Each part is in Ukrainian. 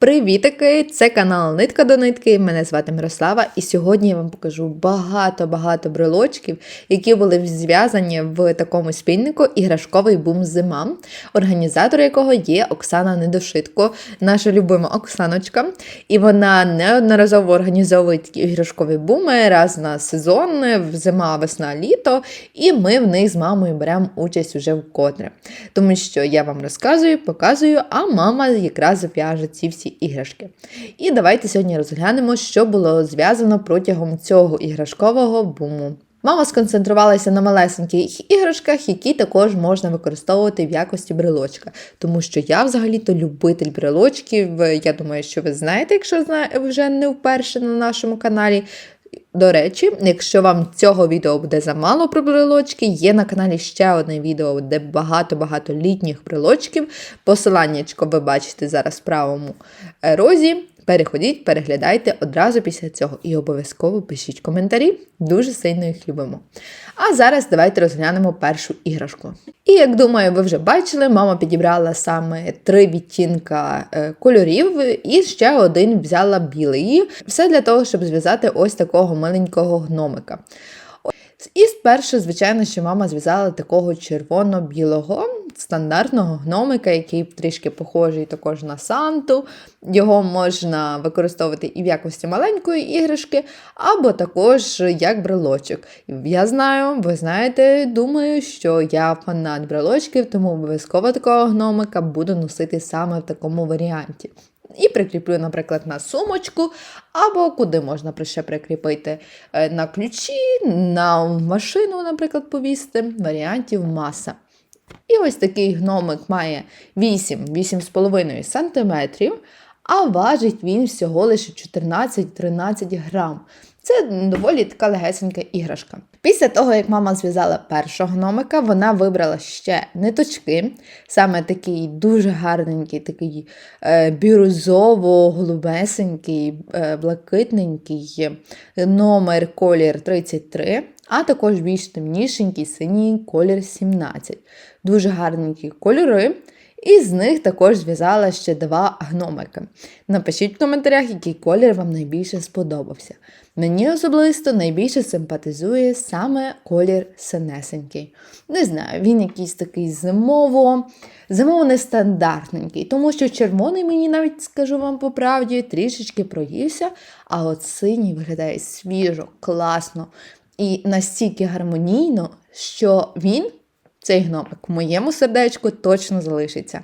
Привітики! Це канал Нитка до нитки. Мене звати Мирослава, і сьогодні я вам покажу багато-багато брелочків, які були зв'язані в такому спільнику іграшковий бум зима, організатор якого є Оксана Недошитко, наша любима Оксаночка. І вона неодноразово організовує такі іграшкові буми раз на сезон, зима, весна, літо. І ми в них з мамою беремо участь уже вкотре. Тому що я вам розказую, показую, а мама якраз в'яже ці всі іграшки. І давайте сьогодні розглянемо, що було зв'язано протягом цього іграшкового буму. Мама сконцентрувалася на малесеньких іграшках, які також можна використовувати в якості брелочка. Тому що я взагалі-то любитель брелочків. Я думаю, що ви знаєте, якщо вже не вперше на нашому каналі. До речі, якщо вам цього відео буде замало про брелочки, є на каналі ще одне відео, де багато-багато літніх брелочків. Посиланнячко ви бачите зараз в правому е, розі. Переходіть, переглядайте одразу після цього і обов'язково пишіть коментарі. Дуже сильно їх любимо. А зараз давайте розглянемо першу іграшку. І як думаю, ви вже бачили, мама підібрала саме три відтінка е, кольорів, і ще один взяла білий. Все для того, щоб зв'язати ось такого миленького гномика. І спершу, звичайно, що мама зв'язала такого червоно-білого стандартного гномика, який трішки похожий також на Санту. Його можна використовувати і в якості маленької іграшки, або також як брелочок. Я знаю, ви знаєте, думаю, що я фанат брелочків, тому обов'язково такого гномика буду носити саме в такому варіанті. І прикріплю, наприклад, на сумочку, або куди можна ще прикріпити Е, на ключі, на машину, наприклад, повісти. Варіантів маса. І ось такий гномик має 8-8,5 см, а важить він всього лише 14-13 грам. Це доволі така легесенька іграшка. Після того, як мама зв'язала першого гномика, вона вибрала ще ниточки, саме такий дуже гарненький, такий е, бірюзово-голубесенький, е, блакитненький номер колір 33, а також більш темнішенький синій колір 17. Дуже гарненькі кольори. І з них також зв'язала ще два гномики. Напишіть в коментарях, який колір вам найбільше сподобався. Мені особисто найбільше симпатизує саме колір синесенький. Не знаю, він якийсь такий зимово, зимово нестандартненький, тому що червоний мені навіть скажу вам по правді, трішечки проївся, а от синій виглядає свіжо, класно і настільки гармонійно, що він цей гномик в моєму сердечку точно залишиться.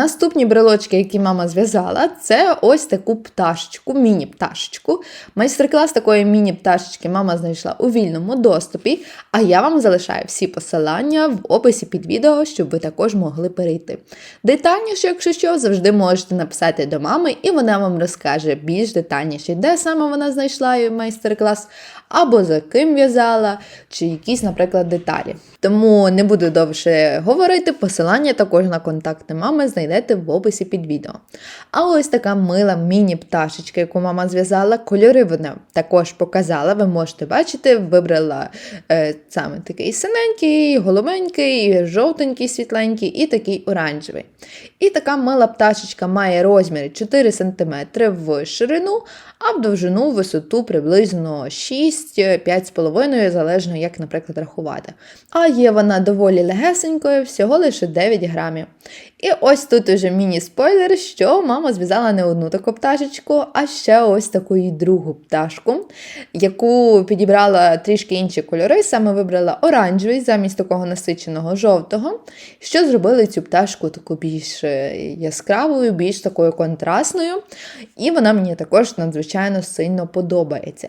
Наступні брелочки, які мама зв'язала, це ось таку пташечку, міні-пташечку. Майстер-клас такої міні-пташечки мама знайшла у вільному доступі, а я вам залишаю всі посилання в описі під відео, щоб ви також могли перейти. Детальніше, якщо що, завжди можете написати до мами, і вона вам розкаже більш детальніше, де саме вона знайшла майстер-клас, або за ким в'язала, чи якісь, наприклад, деталі. Тому не буду довше говорити, посилання також на контакти мами знайдете в описі під відео. А ось така мила міні-пташечка, яку мама зв'язала, кольори вона також показала. Ви можете бачити, вибрала е, саме такий синенький, голубенький, жовтенький, світленький і такий оранжевий. І така мила пташечка має розміри 4 см в ширину, а в довжину висоту приблизно 6-5,5, залежно як, наприклад, рахувати. А є вона доволі легесенькою, всього лише 9 грамів. І ось тут уже міні-спойлер, що мама зв'язала не одну таку пташечку, а ще ось таку і другу пташку, яку підібрала трішки інші кольори, саме вибрала оранжевий замість такого насиченого жовтого, що зробили цю пташку таку більш е, яскравою, більш такою контрастною. І вона мені також надзвичайно сильно подобається.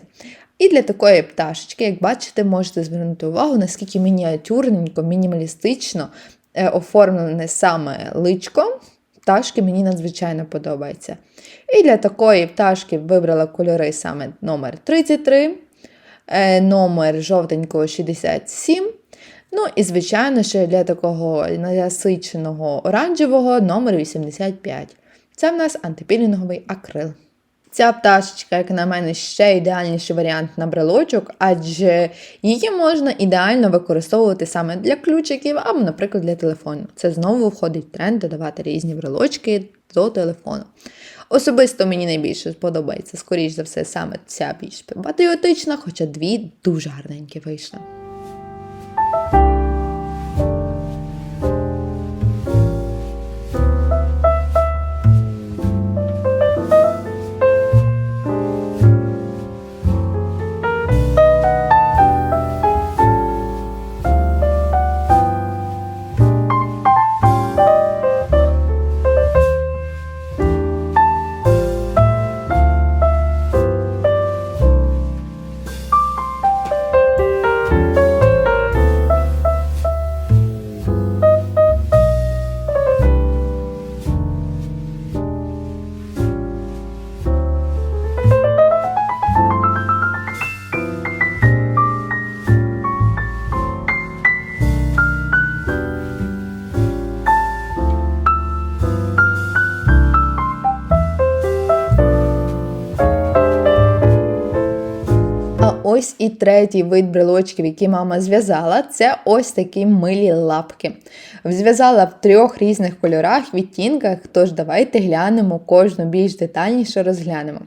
І для такої пташечки, як бачите, можете звернути увагу, наскільки мініатюрненько, мінімалістично е, оформлене саме личко. Пташки мені надзвичайно подобається. І для такої пташки вибрала кольори саме номер 33, е, номер жовтенького 67. Ну і, звичайно, ще для такого насиченого оранжевого номер 85. Це в нас антипілінговий акрил. Ця пташечка, як на мене, ще ідеальніший варіант на брелочок, адже її можна ідеально використовувати саме для ключиків або, наприклад, для телефону. Це знову входить в тренд додавати різні брелочки до телефону. Особисто мені найбільше сподобається, скоріш за все, саме ця більш патріотична, хоча дві дуже гарненькі вийшли. Ось і третій вид брелочків, який мама зв'язала, це ось такі милі лапки. Зв'язала в трьох різних кольорах, відтінках, тож давайте глянемо кожну більш детальніше розглянемо.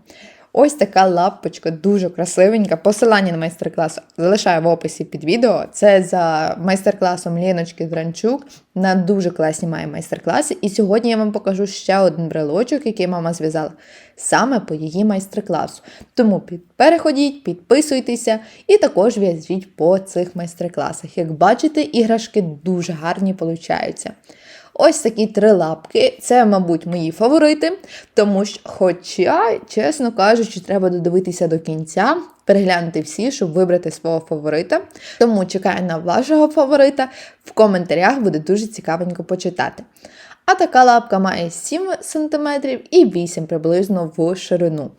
Ось така лапочка, дуже красивенька. Посилання на майстер-клас залишаю в описі під відео. Це за майстер-класом Ліночки Дранчук. На дуже класні має майстер-класи. І сьогодні я вам покажу ще один брелочок, який мама зв'язала саме по її майстер-класу. Тому переходіть, підписуйтеся і також в'яжіть по цих майстер-класах. Як бачите, іграшки дуже гарні получаються. Ось такі три лапки. Це, мабуть, мої фаворити, тому що, хоча, чесно кажучи, треба додивитися до кінця, переглянути всі, щоб вибрати свого фаворита. Тому чекаю на вашого фаворита. В коментарях буде дуже цікавенько почитати. А така лапка має 7 см і 8 приблизно в ширину.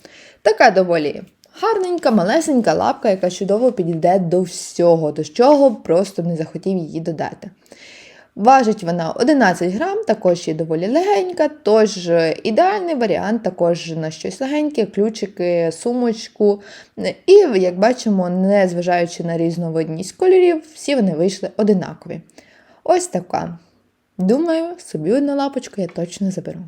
Така доволі. Гарненька, малесенька лапка, яка чудово підійде до всього, до чого просто б не захотів її додати. Важить вона 11 грам, також є доволі легенька, тож ідеальний варіант також на щось легеньке, ключики, сумочку. І, як бачимо, незважаючи на різновидність кольорів, всі вони вийшли одинакові. Ось така. Думаю, собі одну лапочку я точно заберу.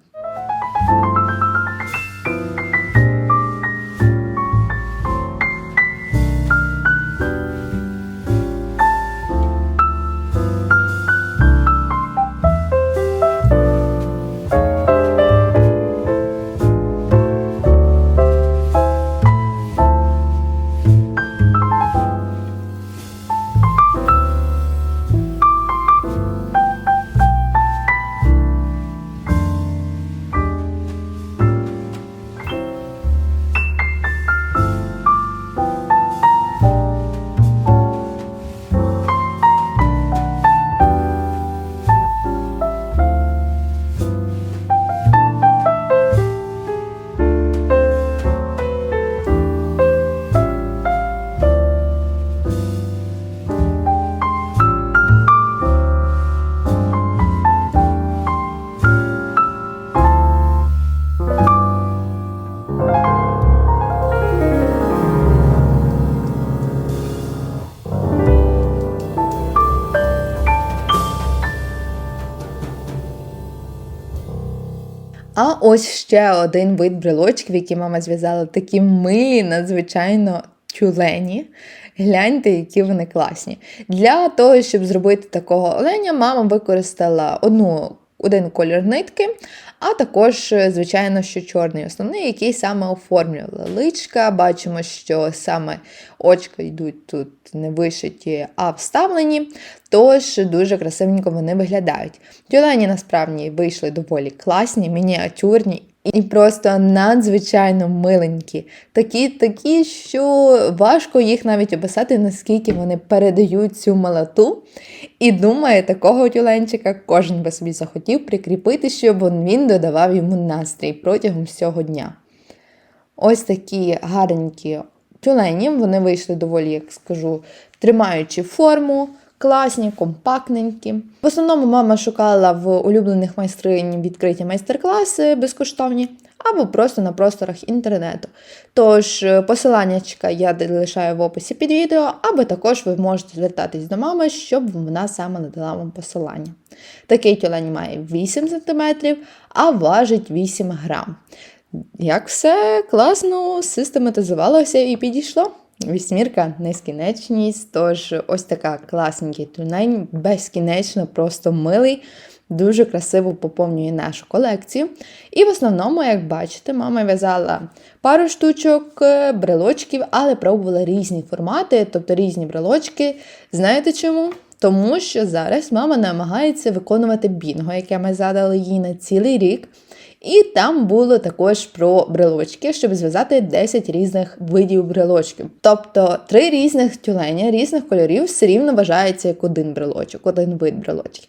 Ось ще один вид брелочків, які мама зв'язала, такі милі, надзвичайно тюлені. Гляньте, які вони класні. Для того, щоб зробити такого оленя, мама використала одну один колір нитки, а також, е, звичайно, що чорний основний, який саме оформлювали личка. Бачимо, що саме очка йдуть тут не вишиті, а вставлені, тож дуже красивенько вони виглядають. Тюлені насправді вийшли доволі класні, мініатюрні. І просто надзвичайно миленькі. Такі, такі, що важко їх навіть описати, наскільки вони передають цю малоту. І думаю, такого тюленчика кожен би собі захотів прикріпити, щоб він додавав йому настрій протягом всього дня. Ось такі гарненькі тюлені, вони вийшли доволі, як скажу, тримаючи форму, класні, компактненькі. В основному мама шукала в улюблених майстринь відкриті майстер-класи безкоштовні. Або просто на просторах інтернету. Тож посилання я лишаю в описі під відео, або також ви можете звертатись до мами, щоб вона саме надала вам посилання. Такий тюлень має 8 см, а важить 8 грам. Як все класно систематизувалося і підійшло. Вісьмірка нескінченність, тож ось така класненький тюлень, безкінечно, просто милий, дуже красиво поповнює нашу колекцію. І в основному, як бачите, мама в'язала пару штучок, е, брелочків, але пробувала різні формати, тобто різні брелочки. Знаєте чому? Тому що зараз мама намагається виконувати бінго, яке ми задали їй на цілий рік. І там було також про брелочки, щоб зв'язати 10 різних видів брелочків. Тобто три різних тюленя, різних кольорів все рівно вважається як один брелочок, один вид брелочків.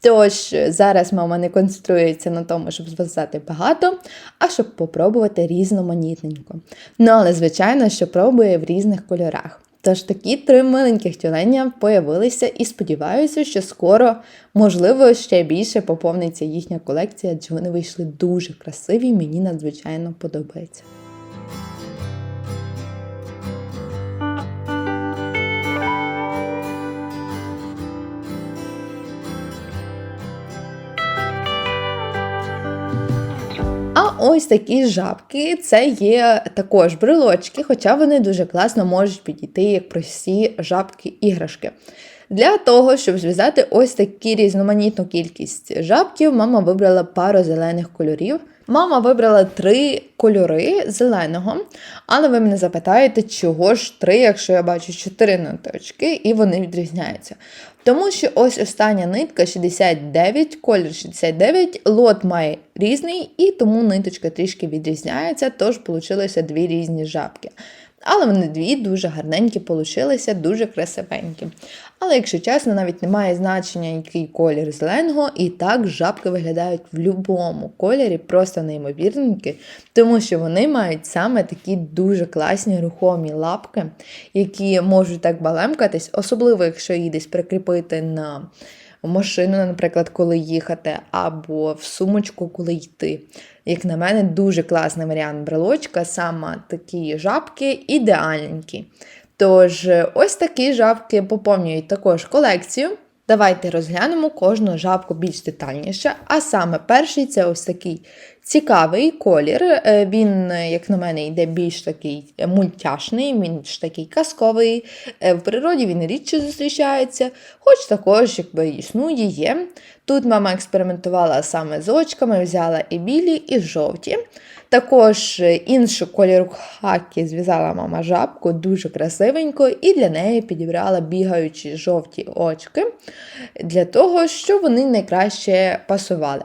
Тож зараз мама не концентрується на тому, щоб зв'язати багато, а щоб попробувати різноманітненько. Ну, але, звичайно, що пробує в різних кольорах. Тож такі три миленьких тюленя появилися і сподіваюся, що скоро, можливо, ще більше поповниться їхня колекція, адже вони вийшли дуже красиві, мені надзвичайно подобається. Ось такі жабки це є також брелочки, хоча вони дуже класно можуть підійти як прості жабки-іграшки. Для того, щоб зв'язати ось таку різноманітну кількість жабків, мама вибрала пару зелених кольорів. Мама вибрала три кольори зеленого, але ви мене запитаєте, чого ж три, якщо я бачу чотири ниточки, і вони відрізняються. Тому що ось остання нитка 69, колір 69, лот має різний, і тому ниточка трішки відрізняється, тож получилися дві різні жабки. Але вони дві дуже гарненькі получилися, дуже красивенькі. Але, якщо чесно, навіть немає значення, який колір зеленого, і так жабки виглядають в будь-якому кольорі, просто неймовірненькі, тому що вони мають саме такі дуже класні рухомі лапки, які можуть так балемкатись, особливо, якщо її десь прикріпити на машину, наприклад, коли їхати, або в сумочку, коли йти. Як на мене, дуже класний варіант брелочка, саме такі жабки ідеальненькі. Тож, ось такі жабки поповнюють також колекцію. Давайте розглянемо кожну жабку більш детальніше. А саме перший це ось такий цікавий колір. Е, він, як на мене, йде більш такий мультяшний, більш такий казковий. Е, в природі він рідше зустрічається, хоч також, якби існує, є. Тут мама експериментувала саме з очками, взяла і білі, і жовті. Також іншу кольору хакі зв'язала мама жабку, дуже красивенько, і для неї підібрала бігаючі жовті очки, для того, щоб вони найкраще пасували.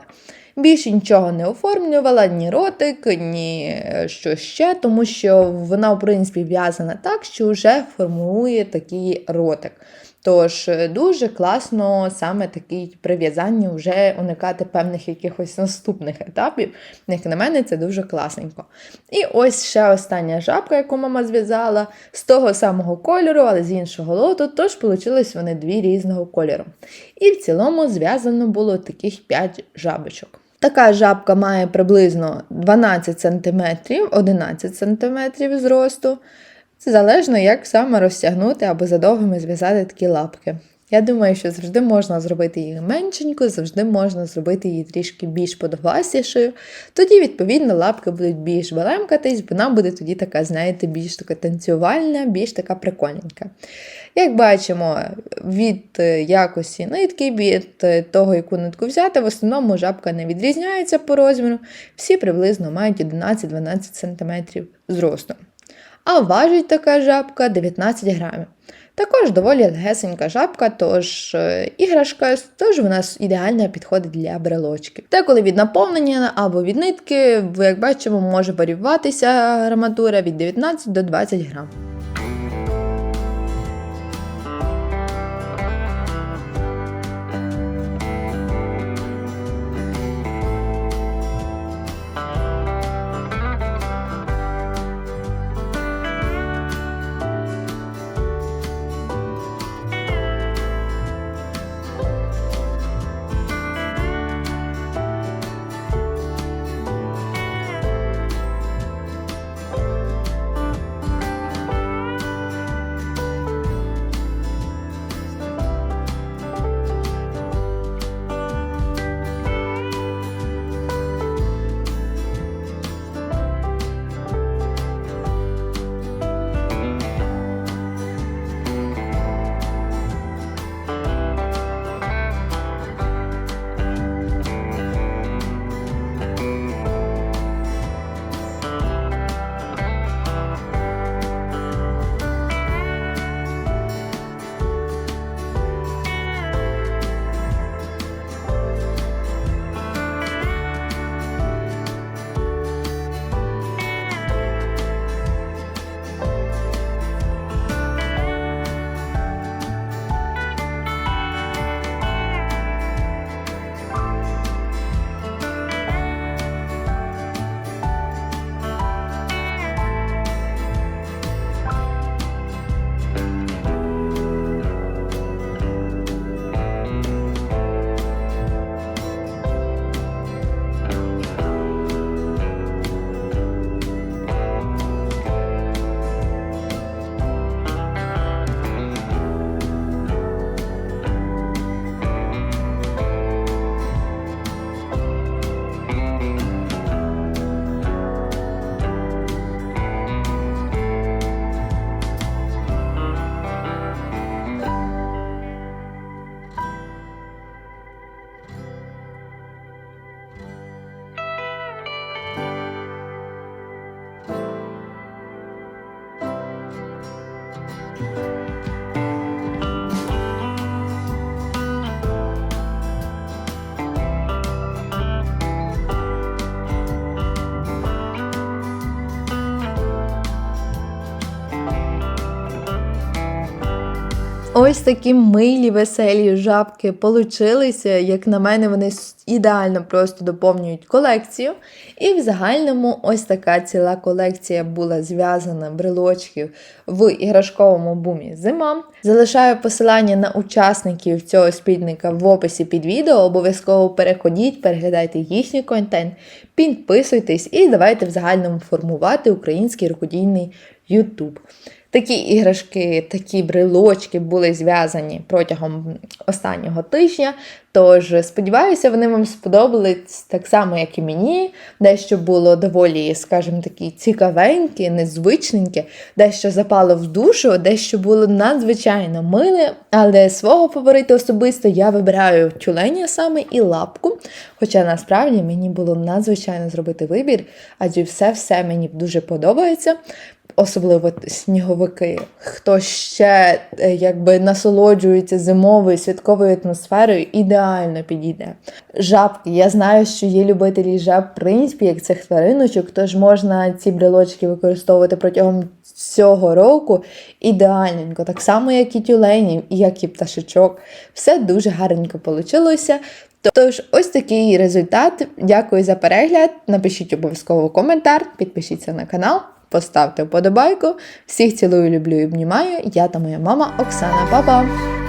Більше нічого не оформлювала, ні ротик, ні що ще, тому що вона, в принципі, в'язана так, що вже формує такий ротик. Тож е, дуже класно саме такий прив'язання вже уникати певних якихось наступних етапів. Як на мене, це дуже класненько. І ось ще остання жабка, яку мама зв'язала, з того самого кольору, але з іншого лоту, тож вийшли вони дві різного кольору. І в цілому зв'язано було таких 5 жабочок. Така жабка має приблизно 12 см, 11 см зросту. Це залежно, як саме розтягнути або задовгими зв'язати такі лапки. Я думаю, що завжди можна зробити її меншенько, завжди можна зробити її трішки більш подовгастішою. Тоді, відповідно, лапки будуть більш велемкатись, вона буде тоді така, знаєте, більш така танцювальна, більш така прикольненька. Як бачимо, від е, якості нитки, від е, того, яку нитку взяти, в основному жабка не відрізняється по розміру, всі приблизно мають 11-12 см зросту. А важить така жабка 19 грамів. Також доволі легесенька жабка, тож е, іграшка, тож вона ідеально підходить для брелочків. Деколи від наповнення або від нитки, як бачимо, може варіюватися граматура від 19 до 20 грам. Ось такі милі, веселі жабки получилися. Як на мене, вони ідеально просто доповнюють колекцію. І в загальному ось така ціла колекція була зв'язана брелочків в іграшковому бумі зима. Залишаю посилання на учасників цього спільника в описі під відео. Обов'язково переходіть, переглядайте їхній контент, підписуйтесь і давайте в загальному формувати український рукодільний YouTube. Такі іграшки, такі брелочки були зв'язані протягом останнього тижня. Тож сподіваюся, вони вам сподобались так само, як і мені. Дещо було доволі, скажімо такі, цікавеньке, незвичненьке, дещо запало в душу, дещо було надзвичайно миле. Але свого фаворита особисто я вибираю тюленя саме і лапку. Хоча насправді мені було надзвичайно зробити вибір, адже все-все мені дуже подобається особливо сніговики, хто ще е, якби насолоджується зимовою святковою атмосферою, ідеально підійде. Жабки. Я знаю, що є любителі жаб, в принципі, як цих твариночок, тож можна ці брелочки використовувати протягом всього року ідеальненько, так само, як і тюленів, і як і пташечок. Все дуже гарненько вийшло. Тож, ось такий результат. Дякую за перегляд. Напишіть обов'язково коментар, підпишіться на канал, поставте вподобайку. Всіх цілую, люблю і обнімаю. Я та моя мама Оксана. Па-па!